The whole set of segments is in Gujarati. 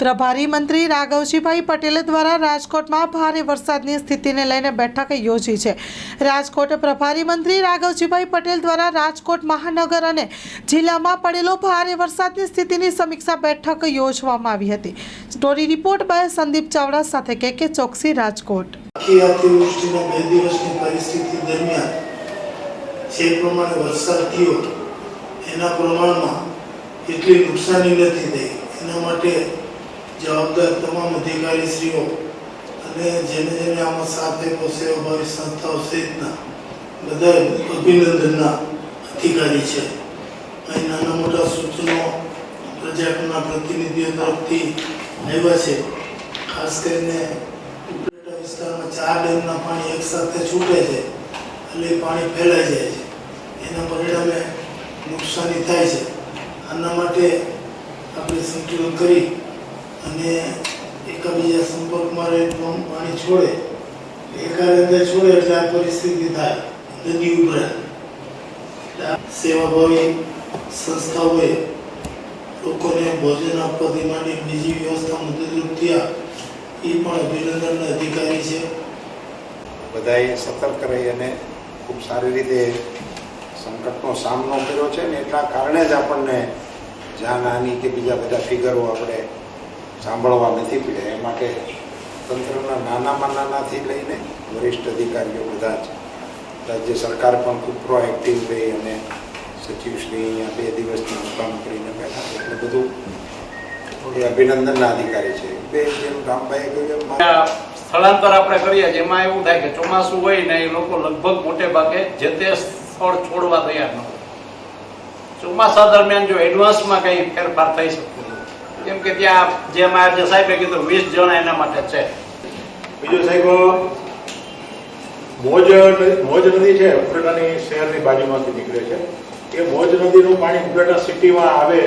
પ્રભારી મંત્રી રાઘવજીભાઈ પટેલ દ્વારા રાજકોટમાં ભારે વરસાદની સ્થિતિને લઈને બેઠક યોજી છે. રાજકોટ પ્રભારી મંત્રી રાઘવજીભાઈ પટેલ દ્વારા રાજકોટ મહાનગર અને જિલ્લામાં પડેલો ભારે વરસાદની સ્થિતિની સમીક્ષા બેઠક યોજવામાં આવી હતી. Story report by Sandeep Chavda સાથે કે કે ચોકસી રાજકોટ. એના પ્રમાણમાં એટલી નુકસાની નથી થઈ. એના માટે જવાબદાર તમામ અધિકારીશ્રીઓ અને જેને જેને આમાં સાથ સેવાભાવી સંસ્થાઓ સહિતના બધા અભિનંદનના અધિકારી છે. અહીં નાના મોટા સૂચનો પ્રજાના પ્રતિનિધિઓ તરફથી આવ્યા છે. ખાસ કરીને ઉપલેટા વિસ્તારમાં ચાર ડેમના પાણી એકસાથે છૂટે છે એટલે પાણી ફેલાઈ જાય છે. એના પરિણામે નુકસાની થાય છે. આના માટે આપણે સંકલન કરી અને એકબીજા સંપર્કમાં રહી પાણી છોડે. એકારે છોડે એટલે આ પરિસ્થિતિ થાય. નદી ઉભરાય સેવાભાવી સંસ્થાઓએ લોકોને ભોજન આપવાથી માટે બીજી વ્યવસ્થા મદદરૂપ થયા. એ પણ અભિનંદનના અધિકારી છે. બધાએ સતર્ક રહી અને ખૂબ સારી રીતે સંકટનો સામનો કર્યો છે ને એટલા કારણે જ આપણને જાનહાની કે બીજા બધા ફિગરો આપણે સાંભળવા નથી પડ્યા એ માટે તંત્રના નાનામાં નાનાથી લઈને વરિષ્ઠ અધિકારીઓ બધા જ રાજ્ય સરકાર પણ ખૂબ પ્રોએક્ટિવ રહી અને સચિવશ્રી અહીંયા બે દિવસની મુકામ કરીને બેઠા એટલે બધું થોડી અભિનંદનના અધિકારી છે. બે જેમ રામભાઈએ કહ્યું સ્થળાંતર આપણે કરીએ જેમાં એવું થાય કે ચોમાસું હોય ને એ લોકો લગભગ મોટે ભાગે જે તે સ્થળ છોડવા તૈયાર ન હોય. ચોમાસા દરમિયાન જો એડવાન્સમાં કંઈ ફેરફાર થઈ નથી. કેમ કે ત્યાં જેમ જે સાહેબે કીધું વીસ જણા એના માટે છે. બીજું સાહેબ મોજ મોજ નદી છે ઉપરેટાની શહેરની બાજુમાંથી નીકળે છે. એ મોજ નદીનું પાણી ઉપલેટા સિટીમાં આવે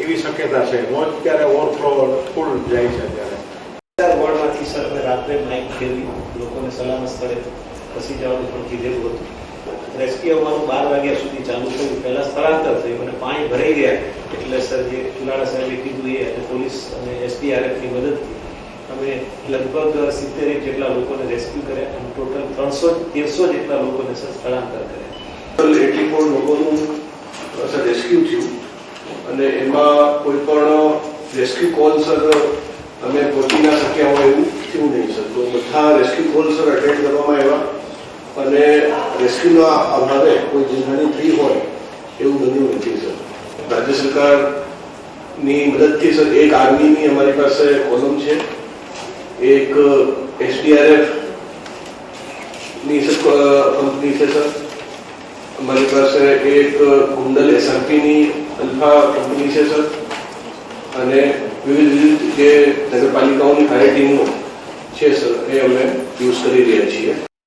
એવી શક્યતા છે. મોજ ત્યારે ઓવરફ્લો ફૂલ જાય છે ત્યારે. વોર્ડમાંથી સર રાત્રે માઇક ફેરવી લોકોને સલામત સ્થળે ખસી જવાનું પણ કીધેલું હતું. રેસ્ક્યુ અમારું બાર વાગ્યા સુધી ચાલુ થયું પહેલા સ્થળાંતર થયું અને પાણી ભરાઈ ગયા. એટલે સર જે કુલાડા સાહેબે કીધું એ અને પોલીસ અને એસડીઆરએફની મદદથી અમે લગભગ સિત્તેર જેટલા લોકોને રેસ્ક્યુ કર્યા અને ટોટલ ત્રણસો તેરસો જેટલા લોકોને સર સ્થળાંતર કર્યા. એટી ફોર લોકોનું સર, રેસ્ક્યુ થયું. અને એમાં કોઈ પણ રેસ્ક્યુ કોલ, સર, અમે પહોંચી ના શક્યા હોય એવું થયું નહીં, સર. તો બધા રેસ્ક્યુ કોલ, સર અટેન્ડ કરવામાં આવ્યા. અને રેસ્ક્યુના અભાવે કોઈ જીવહાની થઈ હોય, એવું બન્યું નથી સર રાજ્ય સરકારની મદદથી સર, એક આર્મીની અમારી પાસે કોલમ છે. એક એસડીઆરએફની કંપની છે સર. અમારી પાસે એક ગુંડલ એસઆરપીની અલ્ફા કંપની છે સર. અને વિવિધ વિવિધ જે નગરપાલિકાઓની ફાયર ટીમો છે સર, એ અમે યુઝ કરી રહ્યા છીએ.